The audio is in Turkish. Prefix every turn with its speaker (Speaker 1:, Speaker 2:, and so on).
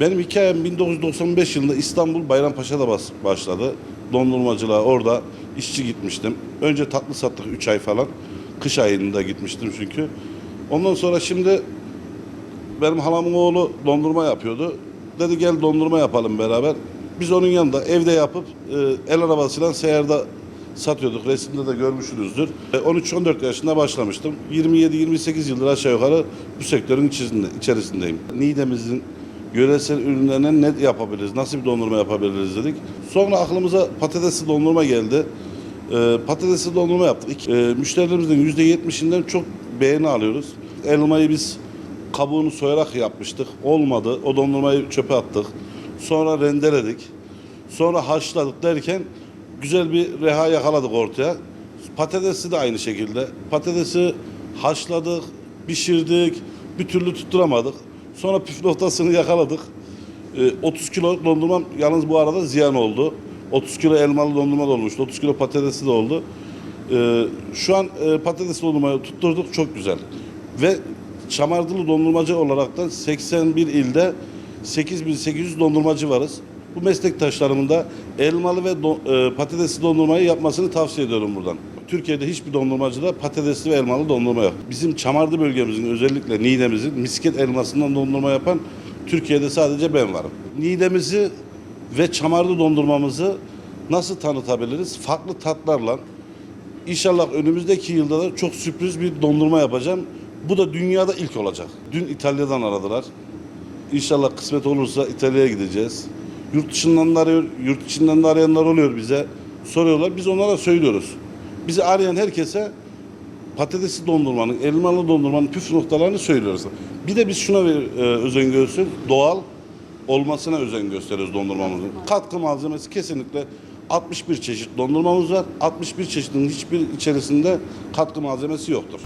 Speaker 1: Benim hikayem 1995 yılında İstanbul Bayrampaşa'da başladı. Dondurmacılığa orada işçi gitmiştim. Önce tatlı sattık 3 ay falan. Kış ayında gitmiştim çünkü. Ondan sonra şimdi benim halamın oğlu dondurma yapıyordu. Dedi gel dondurma yapalım beraber. Biz onun yanında evde yapıp e, el arabasıyla seyirde satıyorduk. Resimde de görmüşsünüzdür. E, 13-14 yaşında başlamıştım. 27-28 yıldır aşağı yukarı bu sektörün içerisinde, içerisindeyim. Niğde'mizin yöresel ürünlerine ne yapabiliriz, nasıl bir dondurma yapabiliriz dedik. Sonra aklımıza patatesli dondurma geldi. E, patatesli dondurma yaptık. E, müşterilerimizin %70'inden çok beğeni alıyoruz. Elmayı biz kabuğunu soyarak yapmıştık. Olmadı. O dondurmayı çöpe attık. Sonra rendeledik. Sonra haşladık derken güzel bir reha yakaladık ortaya. Patatesi de aynı şekilde. Patatesi haşladık, pişirdik. Bir türlü tutturamadık. Sonra püf noktasını yakaladık. Ee, 30 kilo dondurmam yalnız bu arada ziyan oldu. 30 kilo elmalı dondurma da olmuştu. 30 kilo patatesi de oldu. Ee, şu an e, patates dondurmayı tutturduk çok güzel. Ve Çamardılı dondurmacı olaraktan 81 ilde 8800 dondurmacı varız. Bu meslektaşlarımın da elmalı ve do- e, patatesli dondurmayı yapmasını tavsiye ediyorum buradan. Türkiye'de hiçbir dondurmacıda patatesli ve elmalı dondurma yok. Bizim Çamardı bölgemizin özellikle Niğde'mizin misket elmasından dondurma yapan Türkiye'de sadece ben varım. Niğde'mizi ve Çamardı dondurmamızı nasıl tanıtabiliriz? Farklı tatlarla, İnşallah önümüzdeki yılda da çok sürpriz bir dondurma yapacağım. Bu da dünyada ilk olacak. Dün İtalya'dan aradılar. İnşallah kısmet olursa İtalya'ya gideceğiz. Yurt dışından da arıyor, yurt içinden de arayanlar oluyor bize. Soruyorlar. Biz onlara söylüyoruz. Bizi arayan herkese patatesli dondurmanın, elmalı dondurmanın püf noktalarını söylüyoruz. Bir de biz şuna bir, e, özen gösteriyoruz. Doğal olmasına özen gösteriyoruz dondurmamızın. Katkı malzemesi kesinlikle 61 çeşit dondurmamız var. 61 çeşitin hiçbir içerisinde katkı malzemesi yoktur.